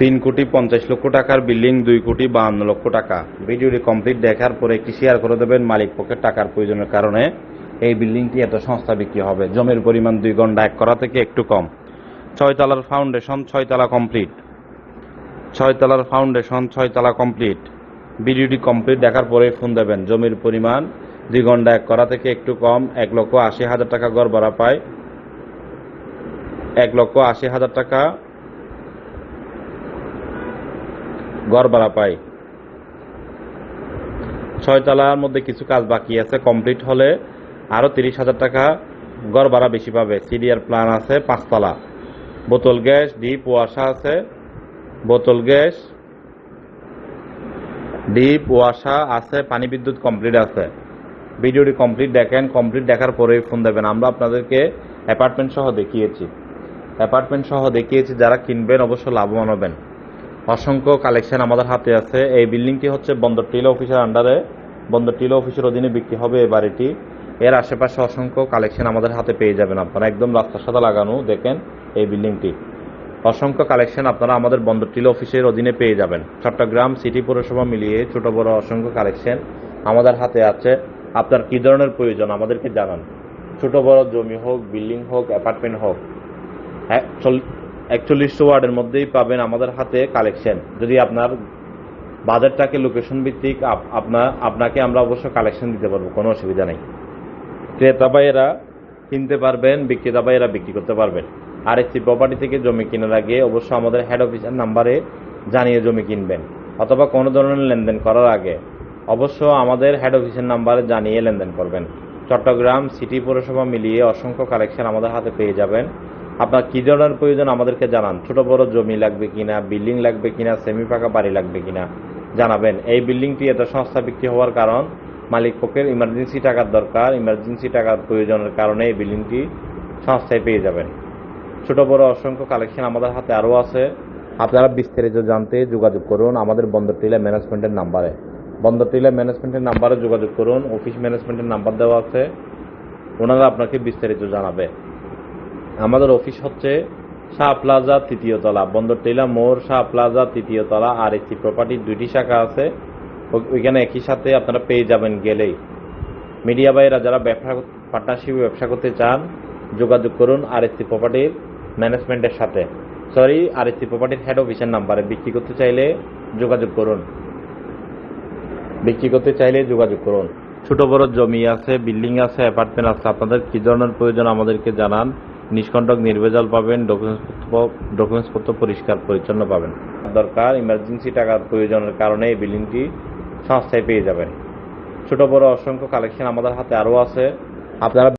তিন কোটি পঞ্চাশ লক্ষ টাকার বিল্ডিং, দুই কোটি বাহান্ন লক্ষ টাকা। ভিডিওটি কমপ্লিট দেখার পরে একটি শেয়ার করে দেবেন মালিক পক্ষের টাকার প্রয়োজনের কারণে। এই বিল্ডিংটি এত সংস্থা বিক্রি হবে। জমির পরিমাণ দুই ঘণ্টা এক করা থেকে একটু কম। ছয়তলার ফাউন্ডেশন ছয়তলা কমপ্লিট ছয়তলার ফাউন্ডেশন ছয়তলা কমপ্লিট ভিডিওটি কমপ্লিট দেখার পরে ফোন দেবেন। জমির পরিমাণ দুই ঘণ্টা এক করা থেকে একটু কম। এক লক্ষ আশি হাজার টাকা গড় ভাড়া পায়। এক লক্ষ আশি হাজার টাকা গড় ভাড়া পায় ছয়তলার মধ্যে কিছু কাজ বাকি আছে। কমপ্লিট হলে আরও তিরিশ হাজার টাকা গড় ভাড়া বেশি পাবে। সিডিআর প্ল্যান আছে, পাঁচতলা। বোতল গ্যাস, ডিপ ওয়াশা আছে। বোতল গ্যাস, ডিপ ওয়াশা আছে, পানি বিদ্যুৎ কমপ্লিট আছে। ভিডিওটি কমপ্লিট দেখেন। কমপ্লিট দেখার পরেই ফোন দেবেন। আমরা আপনাদেরকে অ্যাপার্টমেন্ট সহ দেখিয়েছি। অ্যাপার্টমেন্ট সহ দেখিয়েছি। যারা কিনবেন অবশ্য লাভবান হবেন। অসংখ্য কালেকশন আমাদের হাতে আছে। এই বিল্ডিংটি হচ্ছে বন্দর টিলা অফিসের আন্ডারে বন্দর টিলা অফিসের অধীনে বিক্রি হবে এই বাড়িটি। এর আশেপাশে অসংখ্য কালেকশন আমাদের হাতে পেয়ে যাবেন আপনারা। একদম রাস্তার সাথে লাগানো, দেখেন এই বিল্ডিংটি। অসংখ্য কালেকশন আপনারা আমাদের বন্দর টিলা অফিসের অধীনে পেয়ে যাবেন। চট্টগ্রাম সিটি পৌরসভা মিলিয়ে ছোট বড় অসংখ্য কালেকশন আমাদের হাতে আছে। আপনার কী ধরনের প্রয়োজন আমাদেরকে জানান। ছোট বড় জমি হোক, বিল্ডিং হোক অ্যাপার্টমেন্ট হোক। একচল্লিশশো ওয়ার্ডের মধ্যেই পাবেন আমাদের হাতে কালেকশন। যদি আপনার বাজারটাকে লোকেশন ভিত্তিক, আপ- আপনার, আপনাকে আমরা অবশ্য কালেকশন দিতে পারব, কোনো অসুবিধা নেই। ক্রেতা ভাইয়েরা কিনতে পারবেন, বিক্রেতা ভাইয়েরা বিক্রি করতে পারবেন। আর একটি প্রপার্টি থেকে জমি কেনার আগে অবশ্য আমাদের হেড অফিসের নাম্বারে জানিয়ে জমি কিনবেন, অথবা কোনো ধরনের লেনদেন করার আগে অবশ্য আমাদের হেড অফিসের নাম্বারে জানিয়ে লেনদেন করবেন। চট্টগ্রাম সিটি পৌরসভা মিলিয়ে অসংখ্য কালেকশন আমাদের হাতে পেয়ে যাবেন। আপনার কী ধরনের প্রয়োজন আমাদেরকে জানান। ছোট বড় জমি লাগবে কিনা, বিল্ডিং লাগবে কিনা সেমি পাকা বাড়ি লাগবে কিনা জানাবেন। এই বিল্ডিংটি এত সংস্থা বিক্রি হওয়ার কারণ মালিক পক্ষের ইমার্জেন্সি টাকার দরকার ইমার্জেন্সি টাকার প্রয়োজনের কারণে এই বিল্ডিংটি সংস্থায় পেয়ে যাবেন। ছোট বড় অসংখ্য কালেকশন আমাদের হাতে আরও আছে। আপনারা বিস্তারিত জানতে যোগাযোগ করুন আমাদের বন্দর টিলা ম্যানেজমেন্টের নাম্বারে। বন্দর টিলা ম্যানেজমেন্টের নাম্বারে যোগাযোগ করুন, অফিস ম্যানেজমেন্টের নাম্বার দেওয়া আছে। ওনারা আপনাকে বিস্তারিত জানাবে। আমাদের অফিস হচ্ছে শাহ প্লাজা তৃতীয় তলা। বন্দর টিলা মোড়, শাহ প্লাজা তৃতীয় তলা আর একটি প্রপার্টির দুইটি শাখা আছে। ওইখানে একই সাথে আপনারা পেয়ে যাবেন গেলেই। মিডিয়া ভাইয়েরা যারা ব্যবসা পার্টনারশিপে ব্যবসা করতে চান, যোগাযোগ করুন আর এসি প্রপার্টির ম্যানেজমেন্টের সাথে। সরি আর এসি প্রপার্টির হেড অফিসের নাম্বারে বিক্রি করতে চাইলে যোগাযোগ করুন। বিক্রি করতে চাইলে যোগাযোগ করুন। ছোট বড় জমি আছে বিল্ডিং আছে অ্যাপার্টমেন্ট আছে। আপনাদের কী ধরনের প্রয়োজন আমাদেরকে জানান। নিষ্কণ্টক নির্ভেজাল পাবেন ডকুমেন্টস পত্র পরিষ্কার পরিচ্ছন্ন পাবেন। দরকার ইমার্জেন্সি টাকার প্রয়োজনের কারণে এই বিল্ডিংটি সংস্থায় পেয়ে যাবেন। ছোট বড় অসংখ্য কালেকশন আমাদের হাতে আরও আছে। আপনারা